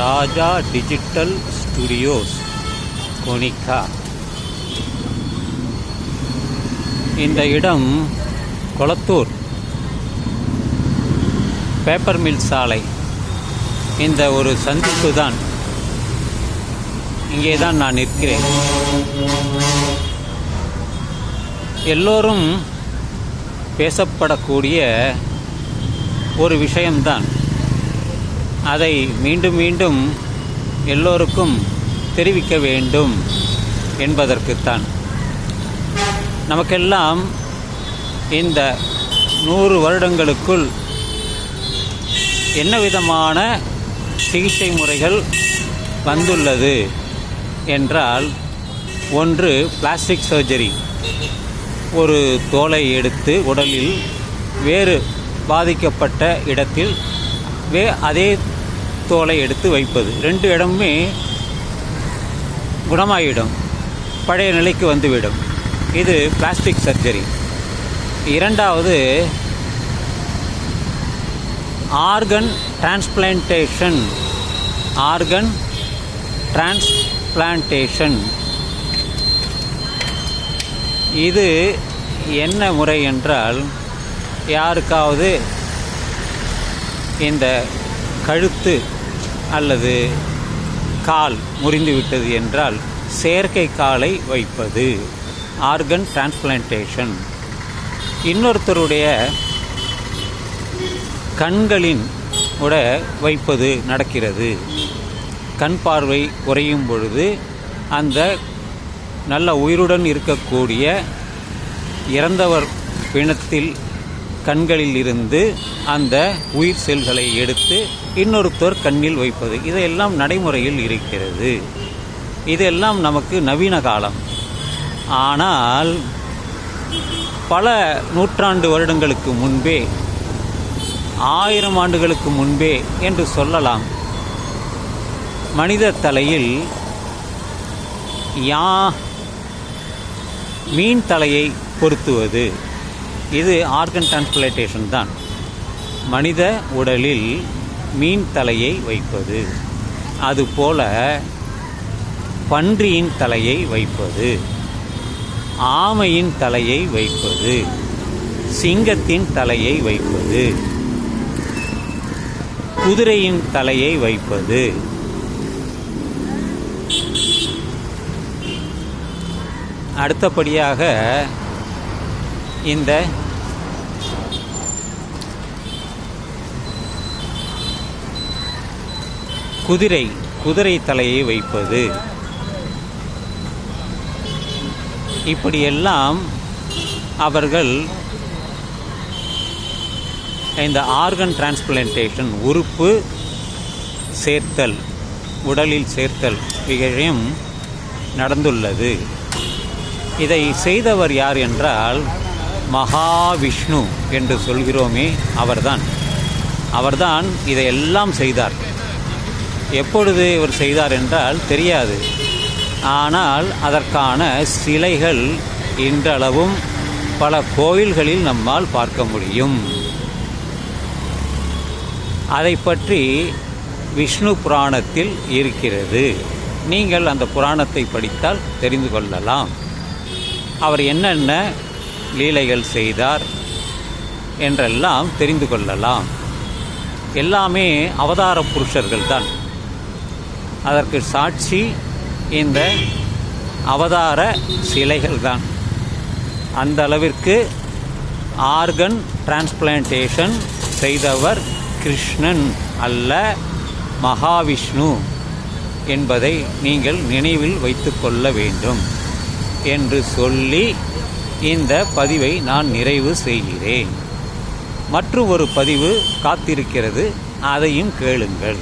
ராஜா digital studios கொனிகா இந்த இடம் Kolathur paper mill சாலை. இந்த ஒரு சந்திப்பு தான் இங்கே தான் நான் நிற்கிறேன். எல்லோரும் பேசப்படக்கூடிய ஒரு விஷயம்தான். அதை மீண்டும் மீண்டும் எல்லோருக்கும் தெரிவிக்க வேண்டும் என்பதற்குத்தான். நமக்கெல்லாம் இந்த நூறு வருடங்களுக்குள் என்ன விதமான சிகிச்சை முறைகள் வந்துள்ளது என்றால் ஒன்று பிளாஸ்டிக் சர்ஜரி. ஒரு தோலை எடுத்து உடலில் வேறு பாதிக்கப்பட்ட இடத்தில் வே அதே தோலை எடுத்து வைப்பது. ரெண்டு இடமுமே குணமாகிடும் பழைய நிலைக்கு வந்துவிடும். இது பிளாஸ்டிக் சர்ஜரி. இரண்டாவது ஆர்கன் டிரான்ஸ்பிளான்டேஷன். Organ transplantation. இது என்ன முறை என்றால் யாருக்காவது இந்த கழுத்து அல்லது கால் முறிந்துவிட்டது என்றால் செயற்கை காலை வைப்பது ஆர்கன் டிரான்ஸ்பிளான்டேஷன் இன்னொருத்தருடைய கண்களின் உட வைப்பது நடக்கிறது. கண் பார்வை குறையும் பொழுது அந்த நல்ல உயிருடன் இருக்கக்கூடிய இறந்தவர் பிணத்தில் கண்களில் இருந்து அந்த உயிர் செல்களை எடுத்து இன்னொருத்தர் கண்ணில் வைப்பது. இதையெல்லாம் நடைமுறையில் இருக்கிறது. இதெல்லாம் நமக்கு நவீன காலம். ஆனால் பல நூற்றாண்டு வருடங்களுக்கு முன்பே ஆயிரம் ஆண்டுகளுக்கு முன்பே என்று சொல்லலாம். மனித தலையில் யா மீன் தலையை பொருத்துவது. இது ஆர்கன் டிரான்ஸ்பிளேட்டேஷன் தான். மனித உடலில் மீன் தலையை வைப்பது. அதுபோல பன்றியின் தலையை வைப்பது. ஆமையின் தலையை வைப்பது. சிங்கத்தின் தலையை வைப்பது. குதிரையின் தலையை வைப்பது. அடுத்தபடியாக இந்த குதிரை குதிரை தலையை வைப்பது. இப்படியெல்லாம் அவர்கள் இந்த ஆர்கன் டிரான்ஸ்பிளான்டேஷன் உறுப்பு சேர்த்தல் உடலில் சேர்த்தல் விஷயம் நடந்துள்ளது. இதை செய்தவர் யார் என்றால் மகாவிஷ்ணு என்று சொல்கிறோமே அவர்தான். அவர்தான் இதையெல்லாம் செய்தார். எப்பொழுது இவர் செய்தார் என்றால் தெரியாது. ஆனால் அதற்கான சிலைகள் இன்றளவும் பல கோயில்களில் நம்மால் பார்க்க முடியும். அதை பற்றி விஷ்ணு புராணத்தில் இருக்கிறது. நீங்கள் அந்த புராணத்தை படித்தால் தெரிந்து கொள்ளலாம். அவர் என்னென்ன லீலைகள் செய்தார் என்றெல்லாம் தெரிந்து கொள்ளலாம். எல்லாமே அவதார புருஷர்கள் தான் அதற்கு சாட்சி இந்த அவதார சிலைகள் தான் அந்த அளவிற்கு ஆர்கன் டிரான்ஸ்பிளான்டேஷன் செய்தவர் கிருஷ்ணன் அல்ல மகாவிஷ்ணு என்பதை நீங்கள் நினைவில் வைத்து கொள்ள வேண்டும் என்று சொல்லி இந்த பதிவை நான் நிறைவு செய்கிறேன். மற்றொரு பதிவு காத்திருக்கிறது. அதையும் கேளுங்கள்.